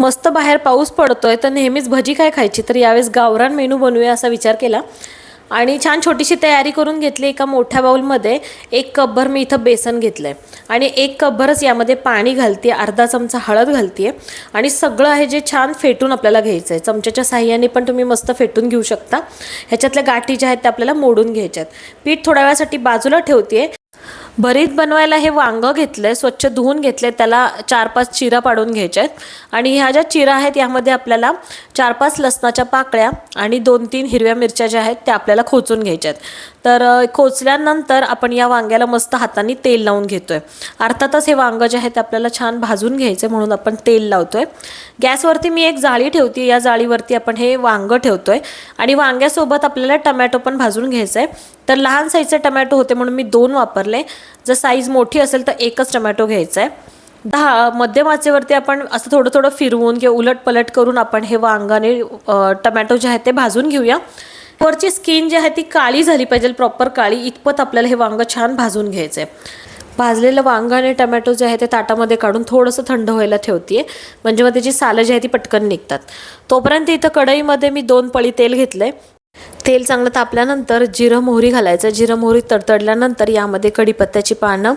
मस्त बाहेर पाऊस पडतोय तर नेहमीच भजी काय खायची? तर यावेळेस गावरान मेनू बनवूया असा विचार केला. आणि छान छोटीशी तयारी करून घेतली एका मोठ्या बाऊलमध्ये. एक कपभर मी इथं बेसन घेतलं आहे आणि एक कपभरच यामध्ये पाणी घालते अर्धा चमचा हळद घालते आणि सगळं आहे जे छान फेटून आपल्याला घ्यायचं आहे चमच्याच्या साह्याने पण तुम्ही मस्त फेटून घेऊ शकता. ह्याच्यातल्या गाठी ज्या आहेत त्या आपल्याला मोडून घ्यायच्यात. पीठ थोड्या वेळासाठी बाजूला ठेवते भरीत बनवायला हे वांगं घेतलंय स्वच्छ धुवून घेतले त्याला चार पाच चिरा पाडून घ्यायच्या आहेत आणि ह्या ज्या चिरा आहेत यामध्ये आपल्याला चार पाच लसणाच्या पाकळ्या आणि दोन तीन हिरव्या मिरच्या ज्या आहेत त्या आपल्याला खोचून घ्यायच्या आहेत तर खोचल्यानंतर आपण या वांग्याला मस्त हाताने तेल लावून घेतोय. अर्थातच हे वांगं जे आहे ते आपल्याला छान भाजून घ्यायचं म्हणून आपण तेल लावतोय. गॅसवरती मी एक जाळी ठेवते या जाळीवरती आपण हे वांगं ठेवतोय. आणि वांग्यासोबत आपल्याला टमॅटो पण भाजून घ्यायचं आहे तर लहान साईजचे टमॅटो होते म्हणून मी दोन वापरले. जर साईज मोठी असेल तर एकच टमॅटो घ्यायचा आहे दहा मध्यम आचेवरती आपण असं थोडं थोडं फिरवून किंवा उलट पलट करून आपण हे वांगाने टमॅटो जे आहे ते भाजून घेऊया. वरची स्किन जी आहे ती काळी झाली पाहिजे प्रॉपर काळी. इतपत आपल्याला हे वांगं छान भाजून घ्यायचं आहे भाजलेलं वांगं आणि टमॅटो जे आहे ते ताटामध्ये काढून थोडंसं थंड व्हायला ठेवते म्हणजे मग त्याची सालं जी आहे ती पटकन निघतात. तोपर्यंत इथं कढईमध्ये मी दोन पळी तेल घेतलं आहे तेल चांगलं तापल्यानंतर जिरं मोहरी घालायचं. जिरं मोहरी तडतडल्यानंतर यामध्ये कढीपत्त्याची पानं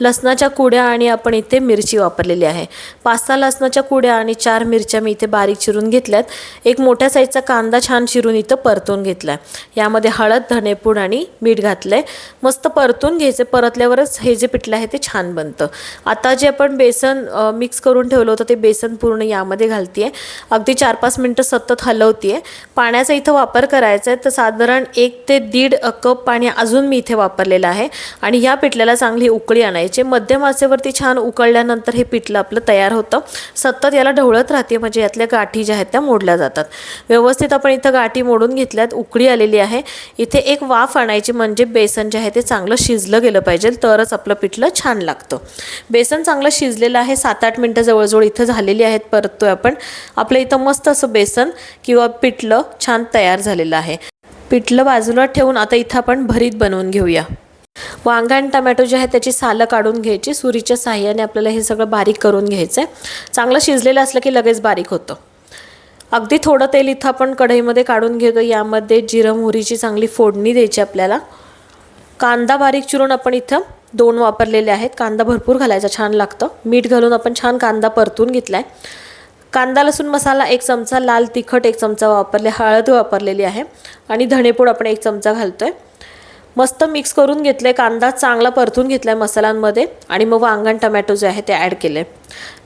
लसणाच्या कुड्या आणि आपण इथे मिरची वापरलेली आहे. पाच सहा लसणाच्या कुड्या आणि चार मिरच्या मी इथे बारीक चिरून घेतल्यात. एक मोठ्या साईजचा कांदा छान चिरून इथं परतून घेतला आहे यामध्ये हळद धनेपूड आणि मीठ घातलं आहे मस्त परतून घ्यायचे. परतल्यावरच हे जे पिठलं आहे ते छान बनतं. आता जे आपण बेसन मिक्स करून ठेवलं होतं ते बेसन पूर्ण यामध्ये घालते अगदी चार पाच मिनटं सतत हलवते पाण्याचा इथं वापर करायचा आहे तर साधारण एक ते दीड कप पाणी अजून मी इथे वापरलेलं आहे. आणि ह्या पिठल्याला चांगली उकळी आणायची. मध्यम आचेवरती छान उकळल्यानंतर हे पिठलं आपलं तयार होतं. सतत याला ढवळत राहते म्हणजे यातल्या गाठी ज्या आहेत त्या मोडल्या जातात. व्यवस्थित आपण इथं गाठी मोडून घेतल्यात उकळी आलेली आहे. इथे एक वाफ आणायची म्हणजे बेसन जे आहे ते चांगलं शिजलं गेलं पाहिजे तरच आपलं पिठलं छान लागतं. बेसन चांगलं शिजलेलं आहे सात आठ मिनटं जवळजवळ इथं झालेली आहेत परततोय आपण. आपलं इथं मस्त असं बेसन किंवा पिठलं छान तयार झालेलं आहे. पिठलं बाजूला ठेवून आता इथं आपण भरीत बनवून घेऊया. वांगा आणि टमॅटो जे आहे त्याची सालं काढून घ्यायची. सुरीच्या साह्याने आपल्याला हे सगळं बारीक करून घ्यायचं आहे चांगलं शिजलेलं असलं की लगेच बारीक होतं. अगदी थोडं तेल इथं आपण कढईमध्ये काढून घेतो यामध्ये जिरं मोहरीची चांगली फोडणी द्यायची आपल्याला. कांदा बारीक चिरून आपण इथं दोन वापरलेले आहेत. कांदा भरपूर घालायचा छान लागतं. मीठ घालून आपण छान कांदा परतून घेतला आहे कांदा लसूण मसाला एक चमचा लाल तिखट एक चमचा वापरले हळद वापरलेली आहे आणि धणेपूड आपण एक चमचा घालतो आहे मस्त मिक्स करून घेतलं आहे कांदा चांगला परतून घेतला आहे मसाल्यांमध्ये आणि मग वांगण टमॅटो जे आहे ते ॲड केले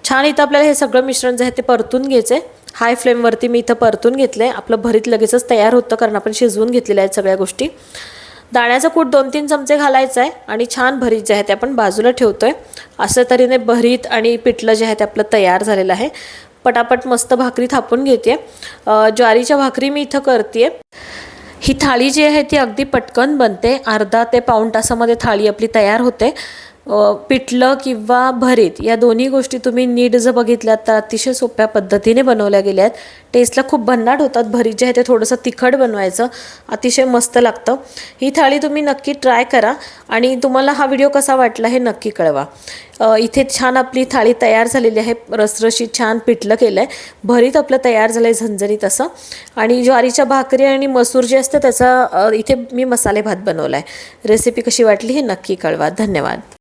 छान इथं आपल्याला हे सगळं मिश्रण जे आहे ते परतून घ्यायचं आहे हाय फ्लेमवरती मी इथं परतून घेतलं आहे आपलं भरीत लगेचच तयार होतं कारण आपण शिजवून घेतलेल्या आहेत सगळ्या गोष्टी. दाण्याचं कूट दोन तीन चमचे घालायचं आहे आणि छान भरीत जे आहे ते आपण बाजूला ठेवतो आहे असं तऱ्हेने भरीत आणि पिठलं जे आहे ते आपलं तयार झालेलं आहे. पटापट मस्त भाकरी थापून घेते. ज्वारीच्या भाकरी मी इथं करते ही थाळी जी आहे ती अगदी पटकन बनते. अर्धा ते पाऊण तासामध्ये थाळी आपली तयार होते. पिठलं किंवा भरीत या दोन्ही गोष्टी तुम्ही नीट जर बघितल्यात तर अतिशय सोप्या पद्धतीने बनवल्या गेल्या आहेत टेस्टला खूप भन्नाट होतात. भरीत जे आहे ते थोडंसं तिखट बनवायचं. अतिशय मस्त लागतं. ही थाळी तुम्ही नक्की ट्राय करा आणि तुम्हाला हा व्हिडिओ कसा वाटला हे नक्की कळवा. इथे छान आपली थाळी तयार झालेली आहे. रसरशीत छान पिठलं केलं आहे भरीत आपलं तयार झालं आहे झणझणीत असं. आणि ज्वारीच्या भाकरी आणि मसूर जे असतं त्याचा इथे मी मसाले भात बनवला आहे रेसिपी कशी वाटली हे नक्की कळवा. धन्यवाद.